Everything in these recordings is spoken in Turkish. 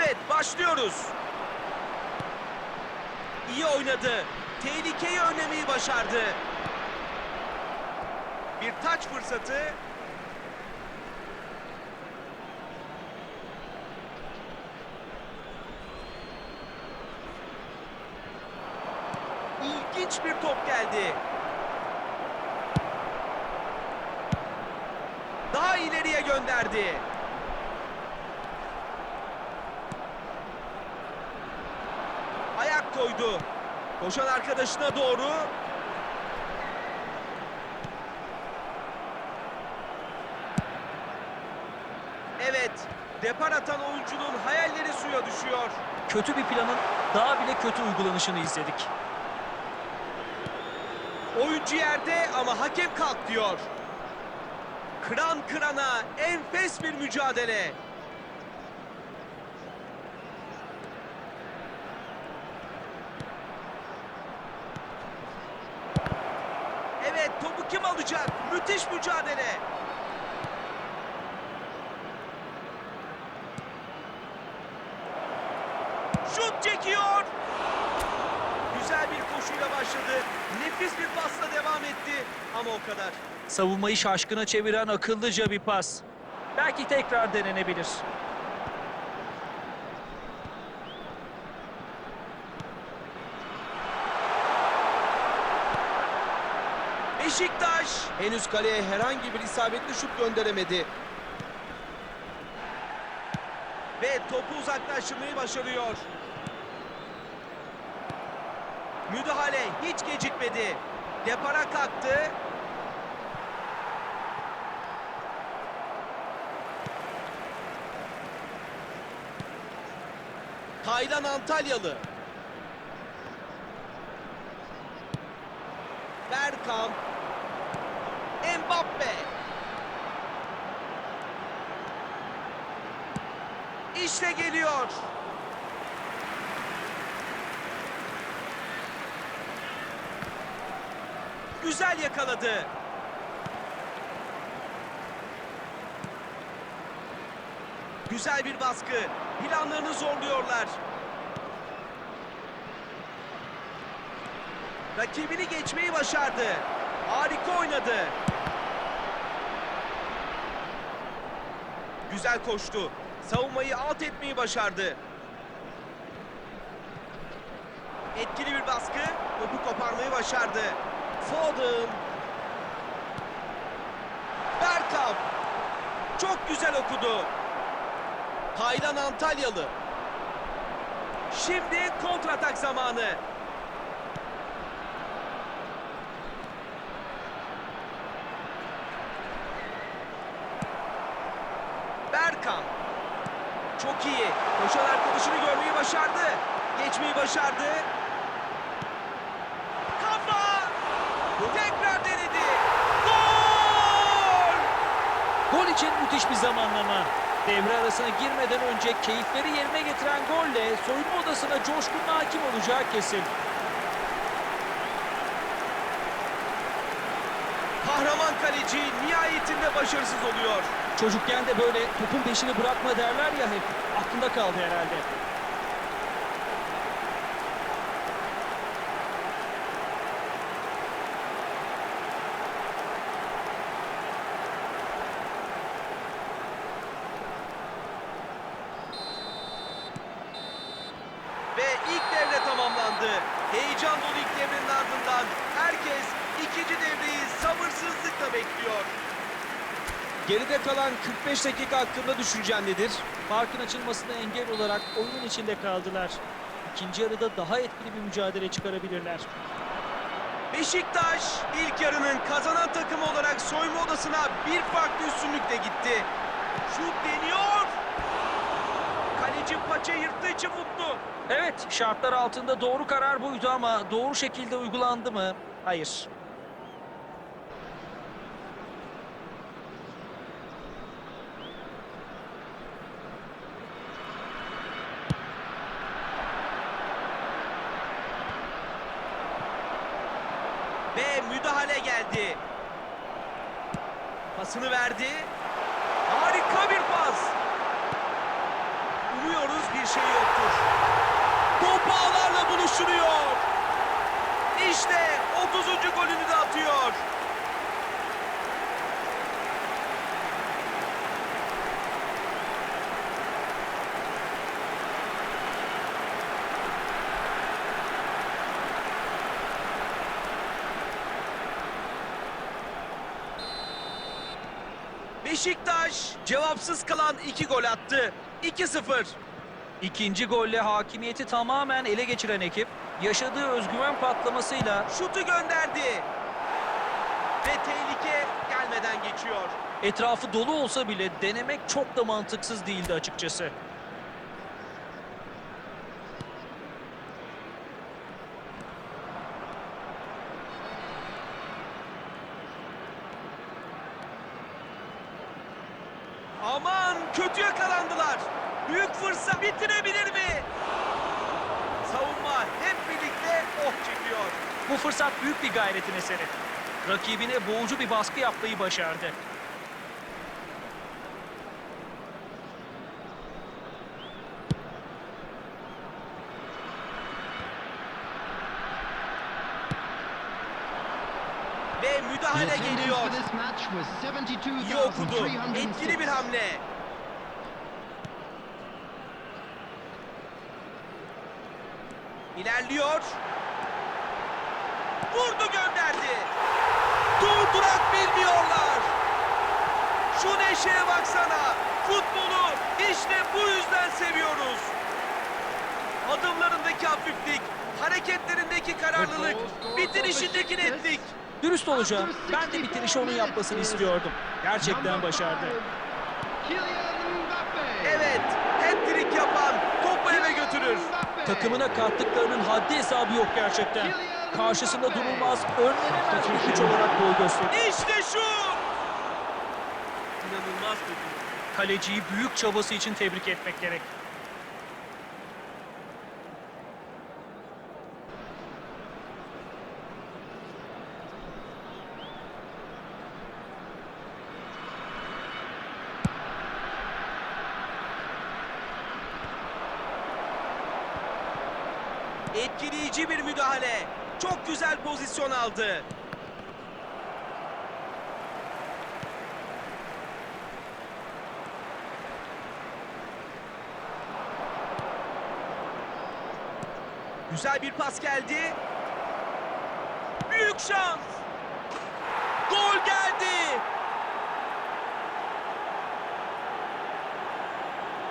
Evet başlıyoruz. İyi oynadı. Tehlikeyi önlemeyi başardı. Bir taç fırsatı. İlginç bir top geldi. Daha ileriye gönderdi. Koydu. Koşan arkadaşına doğru. Evet, depar atan oyuncunun hayalleri suya düşüyor. Kötü bir planın daha bile kötü uygulanışını izledik. Oyuncu yerde ama hakem kalk diyor. Kıran kırana enfes bir mücadele. Evet topu kim alacak? Müthiş mücadele. Şut çekiyor. Güzel bir koşuyla başladı. Nefis bir pasla devam etti ama o kadar. Savunmayı şaşkına çeviren akıllıca bir pas. Belki tekrar denenebilir. Beşiktaş henüz kaleye herhangi bir isabetli şut gönderemedi. Ve topu uzaklaştırmayı başarıyor. Müdahale hiç gecikmedi. Depara kalktı. Taylan Antalyalı. Bergkamp. Mbappe. İşte geliyor. Güzel yakaladı. Güzel bir baskı. Planlarını zorluyorlar. Rakibini geçmeyi başardı. Harika oynadı. Güzel koştu. Savunmayı alt etmeyi başardı. Etkili bir baskı. Topu koparmayı başardı. Foden. Bergkamp. Çok güzel okudu. Taylan Antalyalı. Şimdi kontratak zamanı. Berkan. Çok iyi. Koşan arkadaşını görmeyi başardı. Geçmeyi başardı. Kafa! Tekrar denedi. Gol! Gol için müthiş bir zamanlama. Devre arasına girmeden önce keyifleri yerine getiren golle soyunma odasına coşkunun hakim olacağı kesin. Kaleci nihayetinde başarısız oluyor. Çocukken de böyle topun peşini bırakma derler ya hep. Aklında kaldı herhalde. Ve ilk devre tamamlandı. Heyecan dolu ilk devrenin ardından herkes ikinci devreyi. Geride kalan 45 dakika hakkında düşüncen nedir? Farkın açılmasına engel olarak oyunun içinde kaldılar. İkinci yarıda daha etkili bir mücadele çıkarabilirler. Beşiktaş ilk yarının kazanan takımı olarak soyunma odasına bir farklı üstünlükle gitti. Şut deniyor. Kaleci paça yırttığı için mutlu. Evet, şartlar altında doğru karar buydu ama doğru şekilde uygulandı mı? Hayır. Ve müdahale geldi. Pasını verdi. Harika bir pas. Umuyoruz bir şey yoktur. Top ağlarla buluşturuyor. İşte 30. golünü de atıyor. Beşiktaş cevapsız kalan iki gol attı. 2-0. İkinci golle hakimiyeti tamamen ele geçiren ekip yaşadığı özgüven patlamasıyla Şutu gönderdi. Ve tehlike gelmeden geçiyor. etrafı dolu olsa bile denemek çok da mantıksız değildi açıkçası. Aman kötü yakalandılar. Büyük fırsat bitirebilir mi? Savunma hep birlikte oh çekiyor. Bu fırsat büyük bir gayretin eseri. Rakibine boğucu bir baskı yapmayı başardı. Müdahale geliyor. İyi okudu. Etkili bir hamle. İlerliyor. Vurdu gönderdi. Durdurak bilmiyorlar. Şu neşeye baksana. Futbolu işte bu yüzden seviyoruz. Adımlarındaki hafiflik, hareketlerindeki kararlılık, bitirişindeki netlik. Dürüst olacağım. Ben de bitirişi onun yapmasını istiyordum. Gerçekten başardı. Evet, hat-trick yapan topu eve götürür. Takımına kattıklarının haddi hesabı yok gerçekten. Karşısında durulmaz, önlenemez bir güç olarak boy gösteriyor. İşte şu! İnanılmaz bir gol. Kaleciyi büyük çabası için tebrik etmek gerek. Etkileyici bir müdahale. Çok güzel pozisyon aldı. Güzel bir pas geldi. Büyük şans. Gol geldi.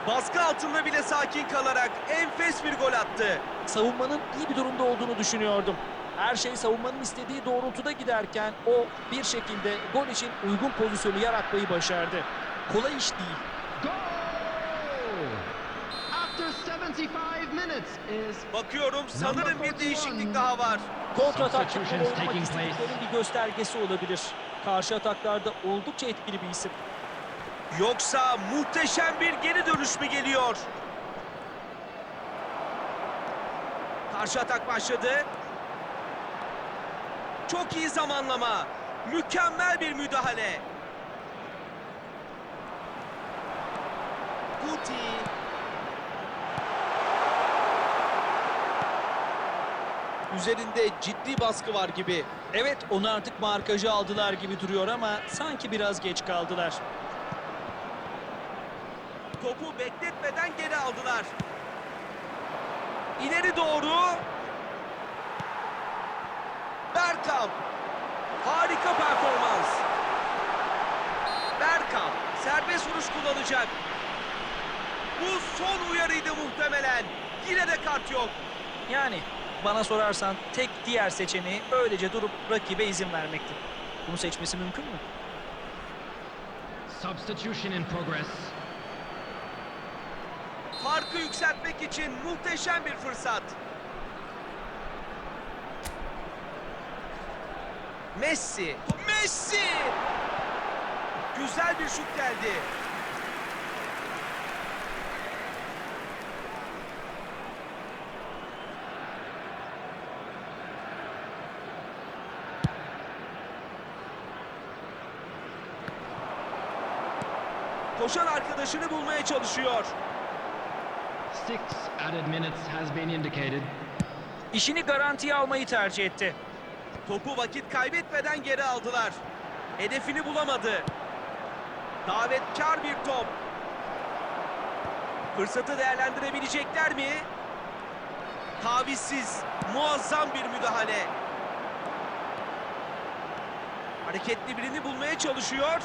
Baskı altında bile sakin kalarak enfes bir gol attı. Savunmanın iyi bir durumda olduğunu düşünüyordum. Her şey savunmanın istediği doğrultuda giderken o bir şekilde gol için uygun pozisyonu yaratmayı başardı. Kolay iş değil. Bakıyorum sanırım bir değişiklik daha var. Kontratak taking istediklerinin bir göstergesi olabilir. Karşı ataklarda oldukça etkili bir isim. Yoksa muhteşem bir geri dönüş mü geliyor? Karşı atak başladı. Çok iyi zamanlama. Mükemmel bir müdahale. Guti. Üzerinde ciddi baskı var gibi. Evet onu artık markajı aldılar gibi duruyor ama sanki biraz geç kaldılar. Topu bekletmeden geri aldılar. İleri doğru. Bergkamp. Harika performans. Bergkamp serbest vuruş kullanacak. Bu son uyarıydı muhtemelen. Yine de kart yok. Yani bana sorarsan tek diğer seçeneği öylece durup rakibe izin vermekti. Bunu seçmesi mümkün mü? Substitution in progress. Farkı yükseltmek için muhteşem bir fırsat. Messi. Messi! Güzel bir şut geldi. Koşan arkadaşını bulmaya çalışıyor. İşini garantiye almayı tercih etti. Topu vakit kaybetmeden geri aldılar. Hedefini bulamadı. Davetkar bir top. Fırsatı değerlendirebilecekler mi? Tavizsiz, muazzam bir müdahale. Hareketli birini bulmaya çalışıyor.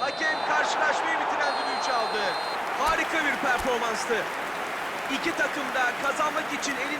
Hakem karşılaşmayı bitiren düdüğü çaldı. Harika bir performanstı. İki takım da kazanmak için elinde